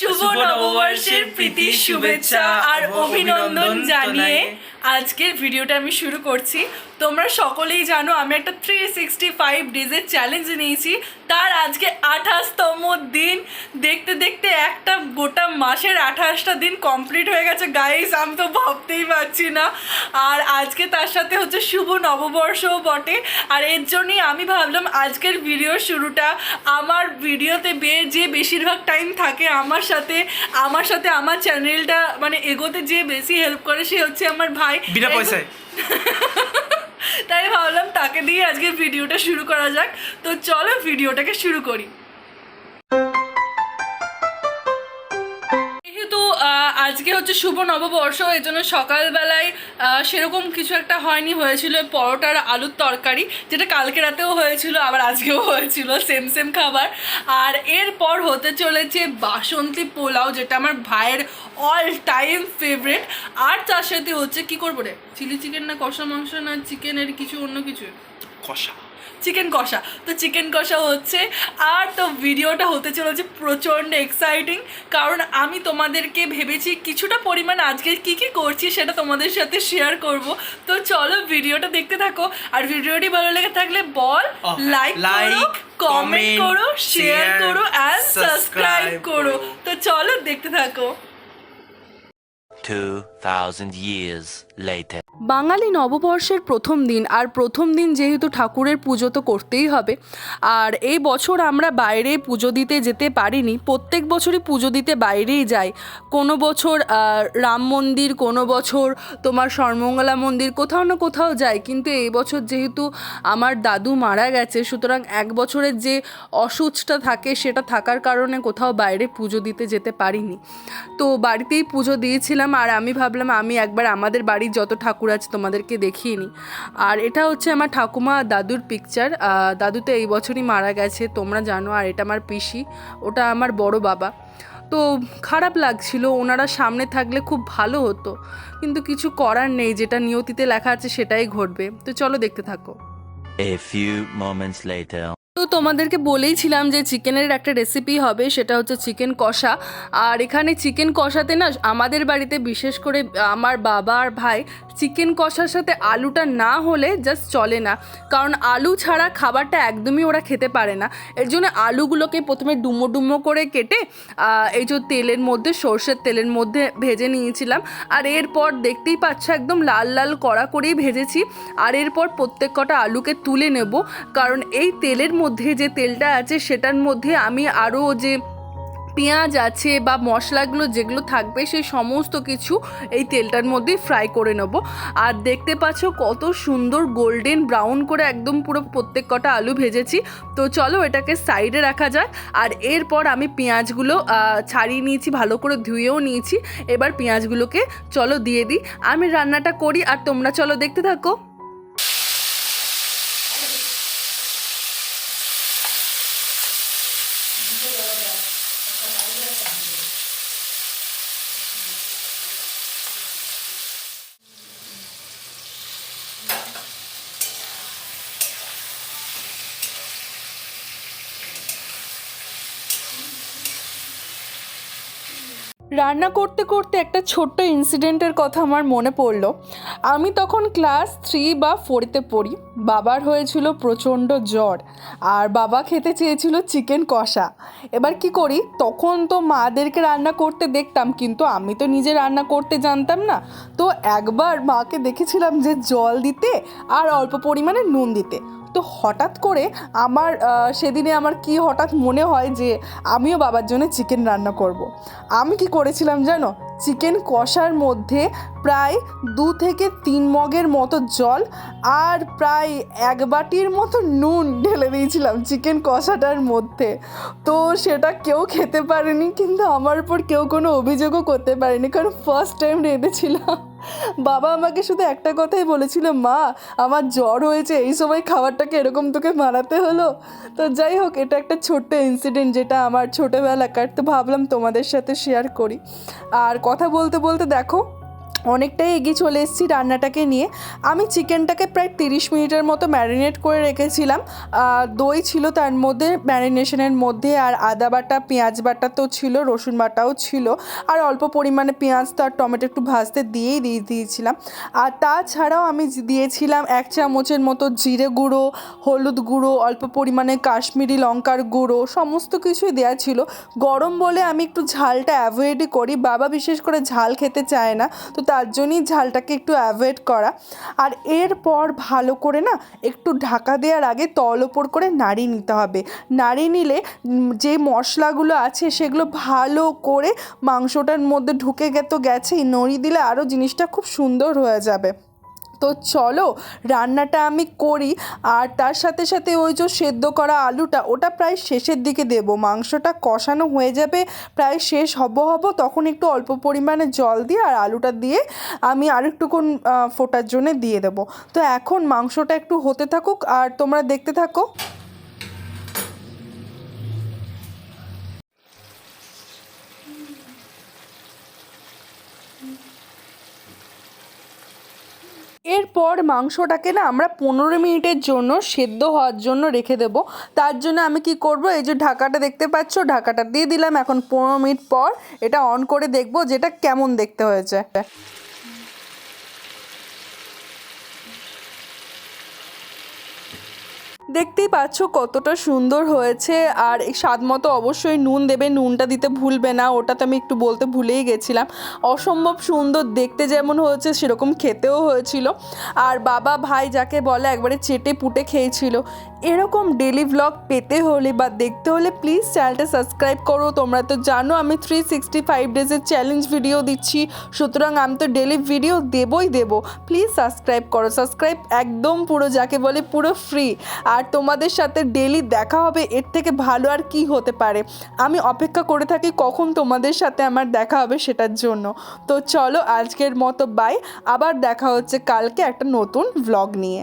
শুভ নববর্ষের প্রীতি শুভেচ্ছা আর অভিনন্দন জানিয়ে আজকের ভিডিওটা আমি শুরু করছি। তোমরা সকলেই জানো আমি একটা থ্রি সিক্সটি ফাইভ ডেজের চ্যালেঞ্জ নিয়েছি। তার আজকে আঠাশতম দিন। দেখতে দেখতে একটা গোটা মাসের আঠাশটা দিন কমপ্লিট হয়ে গেছে। গাইস আমি তো ভাবতেই পারছি না। আর আজকে তার সাথে হচ্ছে শুভ নববর্ষও বটে। আর এর জন্যই আমি ভাবলাম আজকের ভিডিওর শুরুটা আমার ভিডিওতে বে যে বেশিরভাগ টাইম থাকে আমার সাথে আমার সাথে আমার চ্যানেলটা মানে এগোতে যে বেশি হেল্প করে সে হচ্ছে আমার ভাই। বিনা পয়সায়। তাই ভাবলাম তাকে দিয়ে আজকে ভিডিওটা শুরু করা যাক। তো চলো ভিডিওটাকে শুরু করি। আজকে হচ্ছে শুভ নববর্ষ এই জন্য সকালবেলায় সেরকম কিছু একটা হয়নি। হয়েছিল পরোটার আলুর তরকারি যেটা কালকে রাতেও হয়েছিল আবার আজকেও হয়েছিল সেম সেম খাবার। আর এরপর হতে চলেছে বাসন্তী পোলাও যেটা আমার ভাইয়ের অল টাইম ফেভারেট আর তার সাথে হচ্ছে কি করব রে? চিলি চিকেন না কষা মাংস না চিকেনের কিছু অন্য কিছু? কষা। চিকেন কষা। তো চিকেন কষা হচ্ছে। আর তো ভিডিওটা হতে চলেছে প্রচণ্ড এক্সাইটিং কারণ আমি তোমাদেরকে ভেবেছি কিছুটা পরিমাণ আজকে কি কি করছি সেটা তোমাদের সাথে শেয়ার করব। তো চলো ভিডিওটা দেখতে থাকো। আর ভিডিওটি ভালো লেগে থাকলে বল লাইক লাইক কমেন্ট করো শেয়ার করো অ্যান্ড সাবস্ক্রাইব করো। করো। তো চলো দেখতে থাকো। 2,000 years later. বাঙালি নববর্ষের প্রথম দিন আর প্রথম দিন যেহেতু ঠাকুরের পুজো তো করতেই হবে, আর এই বছর আমরা বাইরে পুজো দিতে যেতে পারিনি। প্রত্যেক বছরই পুজো দিতে বাইরেই যাই। কোনো বছর রাম মন্দির, কোনো বছর তোমার সর্বমঙ্গলা মন্দির, কোথাও না কোথাও যাই। কিন্তু এই বছর যেহেতু আমার দাদু মারা গেছে, সুতরাং এক বছরের যে অসুচটা থাকে সেটা থাকার কারণে কোথাও বাইরে পুজো দিতে যেতে পারিনি। তো বাড়িতেই পুজো দিয়েছিলাম, আর আমি ভাবলাম আমি একবার আমাদের বাড়ির যত ঠাকুর আছে তোমাদেরকে দেখিয়ে নিই আর এটা হচ্ছে আমার ঠাকুমা দাদুর পিকচার দাদু তো এই বছরই মারা গেছে তোমরা জানো আর এটা আমার পিসি ওটা আমার বড় বাবা। তো খারাপ লাগছিল ওনারা সামনে থাকলে খুব ভালো হতো কিন্তু কিছু করার নেই যেটা নিয়তিতে লেখা আছে সেটাই ঘটবে। তো চলো দেখতে থাকো। A few moments later. তো তোমাদেরকে বলেইছিলাম যে চিকেনের একটা রেসিপি হবে সেটা হচ্ছে চিকেন কষা। আর এখানে চিকেন কষাতে না আমাদের বাড়িতে বিশেষ করে আমার বাবা আর ভাই চিকেন কষার সাথে আলুটা না হলে জাস্ট চলে না। কারণ আলু ছাড়া খাবারটা একদমই ওরা খেতে পারে না। এর জন্য আলুগুলোকে প্রথমে ডুমো ডুমো করে কেটে এই যে তেলের মধ্যে, সর্ষের তেলের মধ্যে ভেজে নিয়েছিলাম। আর এরপর দেখতেই পাচ্ছ একদম লাল লাল কড়া করেই ভেজেছি। আর এরপর প্রত্যেক কটা আলুকে তুলে নেব। কারণ এই তেলের মধ্যে যে তেলটা আছে, সেটার মধ্যে আমি আরও যে পেঁয়াজ আছে বা মশলাগুলো যেগুলো থাকবে সেই সমস্ত কিছু এই তেলটার মধ্যেই ফ্রাই করে নেব। আর দেখতে পাচ্ছ কত সুন্দর গোল্ডেন ব্রাউন করে একদম পুরো প্রত্যেক কটা আলু ভেজেছি। তো চলো এটাকে সাইডে রাখা যাক। আর এরপর আমি পেঁয়াজগুলো ছাড়িয়ে নিয়েছি, ভালো করে ধুয়েও নিয়েছি। এবার পেঁয়াজগুলোকে চলো দিয়ে দিই। আমি রান্নাটা করি আর তোমরা চলো দেখতে থাকো। রান্না করতে করতে একটা ছোট্ট ইনসিডেন্টের কথা আমার মনে পড়ল। আমি তখন ক্লাস থ্রি বা ফোরতে পড়ি। বাবার হয়েছিল প্রচণ্ড জ্বর আর বাবা খেতে চেয়েছিল চিকেন কষা। এবার কি করি? তখন তো মাদেরকে রান্না করতে দেখতাম, কিন্তু আমি তো নিজে রান্না করতে জানতাম না। তো একবার মাকে দেখেছিলাম যে জল দিতে আর অল্প পরিমাণে নুন দিতে। তো হঠাৎ করে আমার সেদিনে আমার কি হঠাৎ মনে হয় যে আমিও বাবার জন্য চিকেন রান্না করব। আমি কি করেছিলাম জানো? চিকেন কষার মধ্যে প্রায় দু থেকে তিন মগের মতো জল আর প্রায় এক বাটির মতো নুন ঢেলে দিয়েছিলাম চিকেন কষাটার মধ্যে। তো সেটা কেউ খেতে পারেনি, কিন্তু আমার উপর কেউ কোনো অভিযোগও করতে পারেনি, কারণ ফার্স্ট টাইম রেঁধেছিলাম। বাবা আমাকে শুধু একটা কথাই বলেছিল, মা, আমার জ্বর হয়েছে, এই সময় খাবারটাকে এরকম তোকে মারাতে হলো? তো যাই হোক, এটা একটা ছোট্ট ইনসিডেন্ট যেটা আমার ছোটোবেলাকার, তো ভাবলাম তোমাদের সাথে শেয়ার করি। আর কথা বলতে বলতে দেখো অনেকটাই এগিয়ে চলে এসেছি রান্নাটাকে নিয়ে। আমি চিকেনটাকে প্রায় তিরিশ মিনিটের মতো ম্যারিনেট করে রেখেছিলাম। দই ছিল তার মধ্যে, ম্যারিনেশনের মধ্যে, আর আদা বাটা, পেঁয়াজ বাটা তো ছিল, রসুন বাটাও ছিল, আর অল্প পরিমাণে পেঁয়াজ তো আর টমেটো একটু ভাজতে দিয়েই দিয়ে দিয়েছিলাম। আর তাছাড়াও আমি দিয়েছিলাম এক চামচের মতো জিরে গুঁড়ো, হলুদ গুঁড়ো, অল্প পরিমাণে কাশ্মীরি লঙ্কার গুঁড়ো, সমস্ত কিছুই দেওয়া ছিল। গরম বলে আমি একটু ঝালটা অ্যাভয়েডই করি। বাবা বিশেষ করে ঝাল খেতে চায় না। তো তার জন্যই ঝালটাকে একটু অ্যাভয়েড করা। আর এরপর ভালো করে না একটু ঢাকা দেওয়ার আগে তল ওপর করে নাড়িয়ে নিতে হবে। নাড়িয়ে নিলে যে মশলাগুলো আছে সেগুলো ভালো করে মাংসটার মধ্যে ঢুকে গেত গেছে নড়ি দিলে আরও জিনিসটা খুব সুন্দর হয়ে যাবে। তো চলো রান্নাটা আমি করি। আর তার সাথে সাথে ওই যে সেদ্ধ করা আলুটা, ওটা প্রায় শেষের দিকে দেব। মাংসটা কষানো হয়ে যাবে, প্রায় শেষ হব হব, তখন একটু অল্প পরিমাণে জল দিয়ে আর আলুটা দিয়ে আমি আর একটুক্ষণ ফোটার জন্য দিয়ে দেবো। তো এখন মাংসটা একটু হতে থাকুক আর তোমরা দেখতে থাকো। এরপর মাংসটাকে না আমরা পনেরো মিনিটের জন্য সেদ্ধ হওয়ার জন্য রেখে দেব। তার জন্য আমি কি করব? এই যে ঢাকাটা দেখতে পাচ্ছ, ঢাকাটা দিয়ে দিলাম। এখন পনেরো মিনিট পর এটা অন করে দেখব যেটা কেমন দেখতে হয়েছে। দেখতেই পাচ্ছ কতটা সুন্দর হয়েছে। আর স্বাদ মতো অবশ্যই নুন দেবে, নুনটা দিতে ভুলবে না। ওটা তো আমি একটু বলতে ভুলেই গেছিলাম। অসম্ভব সুন্দর, দেখতে যেমন হয়েছে, সেরকম খেতেও হয়েছিল। আর বাবা ভাই যাকে বলে একবারে চেটে পুটে খেয়েছিল এরকম ডেলি ভ্লগ পেতে হলে বা দেখতে হলে প্লিজ চ্যানেলটা সাবস্ক্রাইব করো। তোমরা তো জানো আমি থ্রি সিক্সটি ফাইভ ডেজের চ্যালেঞ্জ ভিডিও দিচ্ছি। সুতরাং আমি তো ডেলি ভিডিও দেবই দেবো। প্লিজ সাবস্ক্রাইব করো। সাবস্ক্রাইব একদম পুরো, যাকে বলে পুরো ফ্রি আর তোমাদের সাথে ডেলি দেখা হবে, এর থেকে ভালো আর কি হতে পারে? আমি অপেক্ষা করে থাকি কখন তোমাদের সাথে আমার দেখা হবে সেটার জন্য। তো চলো আজকের মতো বাই আবার দেখা হচ্ছে কালকে একটা নতুন ভ্লগ নিয়ে।